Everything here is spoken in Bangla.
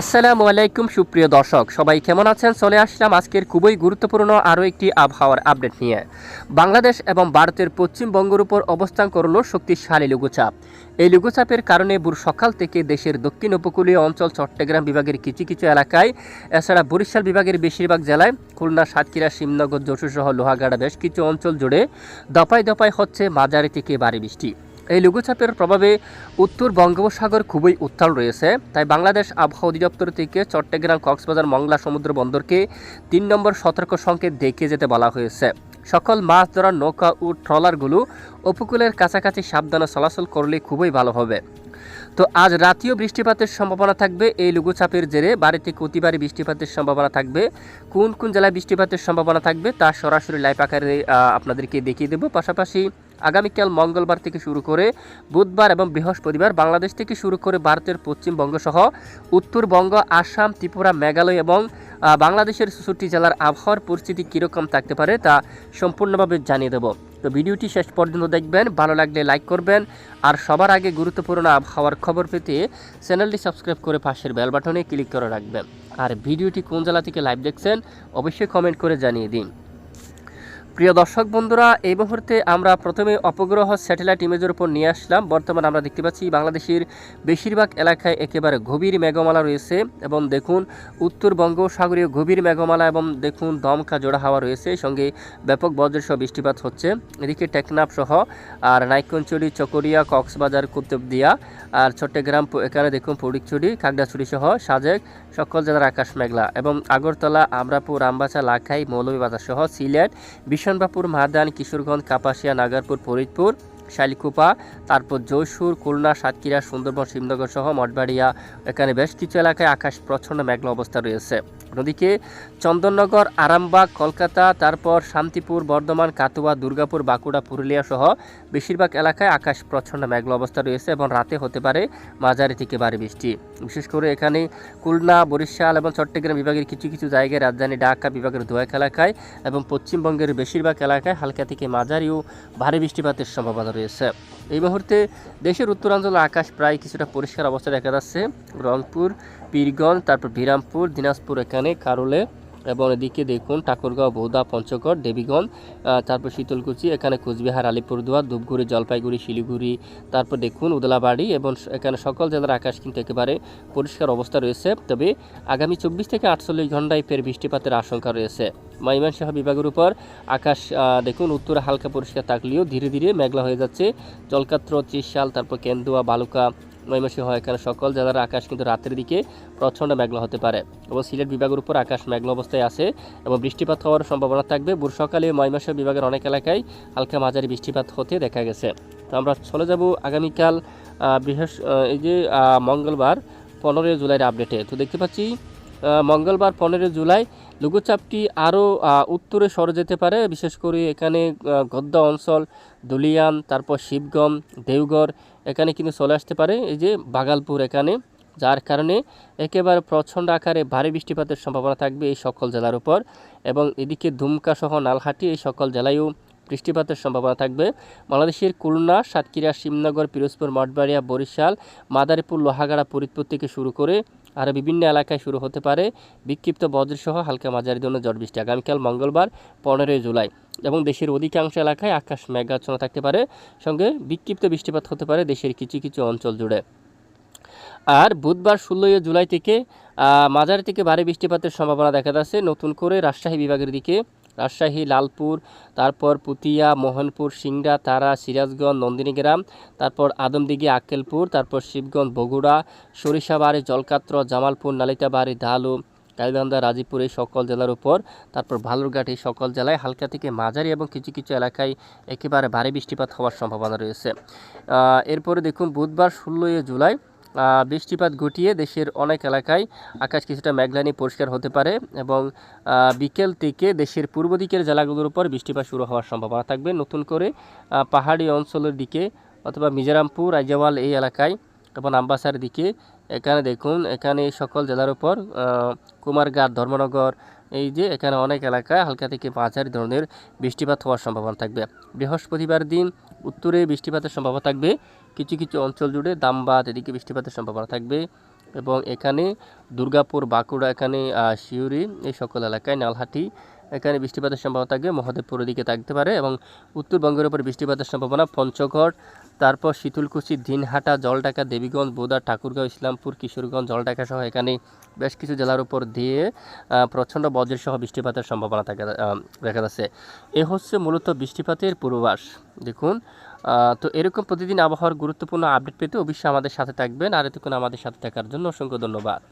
আসসালামু আলাইকুম, সুপ্রিয় দর্শক। সবাই কেমন আছেন? চলে আসলাম আজকের খুবই গুরুত্বপূর্ণ আরও একটি আবহাওয়ার আপডেট নিয়ে। বাংলাদেশ এবং ভারতের পশ্চিমবঙ্গের উপর অবস্থান করল শক্তিশালী লঘুচাপ। এই লঘুচাপের কারণে বুর সকাল থেকে দেশের দক্ষিণ উপকূলীয় অঞ্চল, চট্টগ্রাম বিভাগের কিছু কিছু এলাকায়, এছাড়া বরিশাল বিভাগের বেশিরভাগ জেলায়, খুলনা, সাতক্ষীরা শিবনগর যশোর সহ লোহাগাড়া বেশ কিছু অঞ্চল জুড়ে দপায় দপায় হচ্ছে মাঝারি থেকে ভারী বৃষ্টি। এই লঘুচাপের প্রভাবে উত্তর বঙ্গোপসাগর খুবই উত্তাল রয়েছে। তাই বাংলাদেশ আবহাওয়া অধিদপ্তর থেকে চট্টগ্রাম, কক্সবাজার, মংলা, সমুদ্র বন্দরকে তিন নম্বর সতর্ক সংকেত দেখে যেতে বলা হয়েছে। সকল মাছ ধরার নৌকা ও ট্রলারগুলো উপকূলের কাছাকাছি সাবধানে চলাচল করলে খুবই ভালো হবে। তো আজ রাতেও বৃষ্টিপাতের সম্ভাবনা থাকবে। এই লঘুচাপের জেরে বাড়িতে অতিবারী বৃষ্টিপাতের সম্ভাবনা থাকবে। কোন কোন জেলায় বৃষ্টিপাতের সম্ভাবনা থাকবে তা সরাসরি লাইভ আকারে আপনাদেরকে দেখিয়ে দেবো। পাশাপাশি আগামীকাল মঙ্গলবার থেকে শুরু করে বুধবার এবং বৃহস্পতিবার বাংলাদেশ থেকে শুরু করে ভারতের পশ্চিমবঙ্গ সহ উত্তরবঙ্গ, আসাম, ত্রিপুরা, মেঘালয় এবং বাংলাদেশের চৌষট্টি জেলার আবহাওয়ার পরিস্থিতি কীরকম থাকতে পারে তা সম্পূর্ণভাবে জানিয়ে দেবো। তো ভিডিওটি শেষ পর্যন্ত দেখবেন, ভালো লাগলে লাইক করবেন আর সবার আগে গুরুত্বপূর্ণ আবহাওয়ার খবর পেতে চ্যানেলটি সাবস্ক্রাইব করে পাশের বেল বাটনে ক্লিক করে রাখবেন। আর ভিডিওটি কোন জেলা থেকে লাইভ দেখছেন, অবশ্যই কমেন্ট করে জানিয়ে দিন। প্রিয় দর্শক বন্ধুরা, এই মুহূর্তে আমরা প্রথমে অপগ্রহ স্যাটেলাইট ইমেজের উপর নিয়ে আসলাম। বর্তমানে আমরা দেখতে পাচ্ছি বাংলাদেশের বেশিরভাগ এলাকায় একেবারে গভীর মেঘমালা রয়েছে এবং দেখুন উত্তর বঙ্গোপসাগরীয় গভীর মেঘমালা এবং দেখুন দমকা জোড়া হাওয়া রয়েছে। সঙ্গে ব্যাপক বজ্রসহ বৃষ্টিপাত হচ্ছে। এদিকে টেকনাফ সহ আর নাইকনচুরি চকরিয়া, কক্সবাজার, কুতুবদিয়া আর চট্টগ্রাম এখানে দেখুন ফটিকছড়ি খাগড়াছড়ি সহ সাজেক সকল জেলার আকাশ মেঘলা এবং আগরতলা, আমরাপুর, আমবাসা, লাখাই, মৌলভীবাজার সহ সিলেট বিশনবাপুর মাদান কিশোরগঞ্জ কাপাসিয়া নাগারপুর ফরিদপুর। শালিকুপা, তারপর জয়সুর, খুলনা, সাতক্ষীরা, সুন্দরবন, শিবনগর সহ মঠবাড়িয়া। এখানে বেশ কিছু এলাকায় আকাশ প্রচ্ছন্ন মেঘলা অবস্থা রয়েছে। অন্যদিকে চন্দননগর, আরামবাগ, কলকাতা, তারপর শান্তিপুর, বর্ধমান কাতুয়া দুর্গাপুর, বাঁকুড়া, পুরুলিয়া সহ বেশিরভাগ এলাকায় আকাশ প্রচ্ছন্ন মেঘলা অবস্থা রয়েছে এবং রাতে হতে পারে মাঝারি থেকে ভারী বৃষ্টি। বিশেষ করে এখানে খুলনা, বরিশাল এবং চট্টগ্রাম বিভাগের কিছু কিছু জায়গায় রাজধানী ঢাকা বিভাগের দোয়াক এলাকায় এবং পশ্চিমবঙ্গের বেশিরভাগ এলাকায় হালকা থেকে মাঝারি ও ভারী বৃষ্টিপাতের সম্ভাবনা রয়েছে। এই মুহূর্তে দেশের উত্তরাঞ্চলের আকাশ প্রায় কিছুটা পরিষ্কার অবস্থা দেখা যাচ্ছে। রংপুর, পীরগঞ্জ, তারপর বিরামপুর, দিনাজপুর এখানে কারুলে এবং এদিকে দেখুন, ঠাকুরগাঁও বৌদা পঞ্চগড়, দেবীগঞ্জ তারপর শীতলকুচি, এখানে কোচবিহার, আলিপুরদুয়ার, ধূপগুড়ি, জলপাইগুড়ি, শিলিগুড়ি, তারপর দেখুন উদলাবাড়ি এবং এখানে সকল জেলার আকাশ কিন্তু একেবারে পরিষ্কার অবস্থা রয়েছে। তবে আগামী চব্বিশ থেকে আটচল্লিশ ঘন্টায় ফের বৃষ্টিপাতের আশঙ্কা রয়েছে। ময়মনসিংহ বিভাগের উপর আকাশ দেখুন উত্তরে হালকা পরিষ্কার থাকলেও ধীরে ধীরে মেঘলা হয়ে যাচ্ছে। জলকাত্র ত্রিশাল তারপর কেন্দুয়া, বালুকা ময়মনসিংহ এখানে সকল জেলার আকাশ কিন্তু রাতের দিকে প্রচণ্ড মেঘলা হতে পারে এবং সিলেট বিভাগের উপর আকাশ মেঘলা অবস্থায় আছে এবং বৃষ্টিপাত হওয়ার সম্ভাবনা থাকবে। ভোর সকালে ময়মনসিংহ বিভাগের অনেক এলাকায় হালকা মাঝারি বৃষ্টিপাত হতে দেখা গেছে। তো আমরা চলে যাব আগামীকাল বৃহস্প, এই যে মঙ্গলবার, পনেরোই জুলাইয়ের আপডেটে। তো দেখতে পাচ্ছি মঙ্গলবার পনেরোই জুলাই লঘুচাপটি আরও উত্তরে সরে যেতে পারে। বিশেষ করে এখানে গদ্দা অঞ্চল, দুলিয়ান, তারপর শিবগম দেওগড় এখানে কিন্তু চলে আসতে পারে। এই যে বাগালপুর এখানে, যার কারণে একেবারে প্রচণ্ড আকারে ভারী বৃষ্টিপাতের সম্ভাবনা থাকবে এই সকল জেলার উপর। এবং এদিকে দুমকা সহ নালহাটি এই সকল জেলায়ও বৃষ্টিপাতের সম্ভাবনা থাকবে। বাংলাদেশের খুলনা, সাতক্ষীরা, শিবনগর, পিরোজপুর, মঠবাড়িয়া, বরিশাল, মাদারীপুর, লোহাগাড়া, ফরিদপুর থেকে শুরু করে আর বিভিন্ন এলাকায় শুরু হতে পারে বিক্ষিপ্ত বজ্রসহ হালকা মাঝারি ধরনের ঝড় বৃষ্টি। আগামীকাল মঙ্গলবার পনেরোই জুলাই এবং দেশের অধিকাংশ এলাকায় আকাশ মেঘাচ্ছন্ন থাকতে পারে। সঙ্গে বিক্ষিপ্ত বৃষ্টিপাত হতে পারে দেশের কিছু কিছু অঞ্চল জুড়ে। আর বুধবার ষোলোই জুলাই থেকে মাঝারি থেকে ভারী বৃষ্টিপাতের সম্ভাবনা দেখা যাচ্ছে। নতুন করে রাজশাহী বিভাগের দিকে রাজশাহী, লালপুর, তারপর পুতিয়া, মোহনপুর, সিংড়া, তারা, সিরাজগঞ্জ, নন্দিনীগ্রাম, তারপর আদমদিঘি, আক্কেলপুর, তারপর শিবগঞ্জ, বগুড়া, সরিষাবাড়ি, জলকাত্র, জামালপুর, নালিতাবাড়ি ধালু গাইবান্ধা রাজীপুর এই সকল জেলার উপর, তারপর ভালুরঘাট এই সকল জেলায় হালকা থেকে মাঝারি এবং কিছু কিছু এলাকায় একেবারে ভারী বৃষ্টিপাত হওয়ার সম্ভাবনা রয়েছে। এরপরে দেখুন, বুধবার ষোলোই জুলাই বৃষ্টিপাত ঘটিয়ে দেশের অনেক এলাকায় আকাশ কিছুটা মেঘলানি পরিষ্কার হতে পারে এবং বিকেল থেকে দেশের পূর্ব দিকের জেলাগুলোর উপর বৃষ্টিপাত শুরু হওয়ার সম্ভাবনা থাকবে। নতুন করে পাহাড়ি অঞ্চলের দিকে অথবা মিজোরামপুর রাইজাওয়াল এই এলাকায় এবং আম্বাসার দিকে, এখানে দেখুন, এখানে সকল জেলার উপর কুমারঘাট, ধর্মনগর, এই যে এখানে অনেক এলাকায় হালকা থেকে মাঝারি ধরনের বৃষ্টিপাত হওয়ার সম্ভাবনা থাকবে। বৃহস্পতিবার দিন উত্তরে বৃষ্টিপাতের সম্ভাবনা থাকবে। কিছু কিছু অঞ্চল জুড়ে দামবাদ, এদিকে বৃষ্টিপাতের সম্ভাবনা থাকবে এবং এখানে দুর্গাপুর, বাঁকুড়া, এখানে সিউড়ি, এই সকল এলাকায় নালহাটি, এখানে বৃষ্টিপাতের সম্ভাবনা থাকবে। মহাদেবপুরের দিকে থাকতে পারে এবং উত্তরবঙ্গের উপর বৃষ্টিপাতের সম্ভাবনা, পঞ্চগড়, তারপর শীতলকুচি, দিনহাটা, জলঢাকা, দেবীগঞ্জ, বোদা, ঠাকুরগাঁও, ইসলামপুর, কিশোরগঞ্জ, জলঢাকা সহ এখানে বেশ কিছু জেলার উপর দিয়ে প্রচণ্ড বজ্রের সহ বৃষ্টিপাতের সম্ভাবনা থাকে দেখা যাচ্ছে। এ হচ্ছে মূলত বৃষ্টিপাতের পূর্বাভাস। দেখুন তো এরকম প্রতিদিন আবহাওয়ার গুরুত্বপূর্ণ আপডেট পেতে অবশ্যই আমাদের সাথে থাকবেন। আর এতক্ষণ আমাদের সাথে থাকার জন্য অসংখ্য ধন্যবাদ।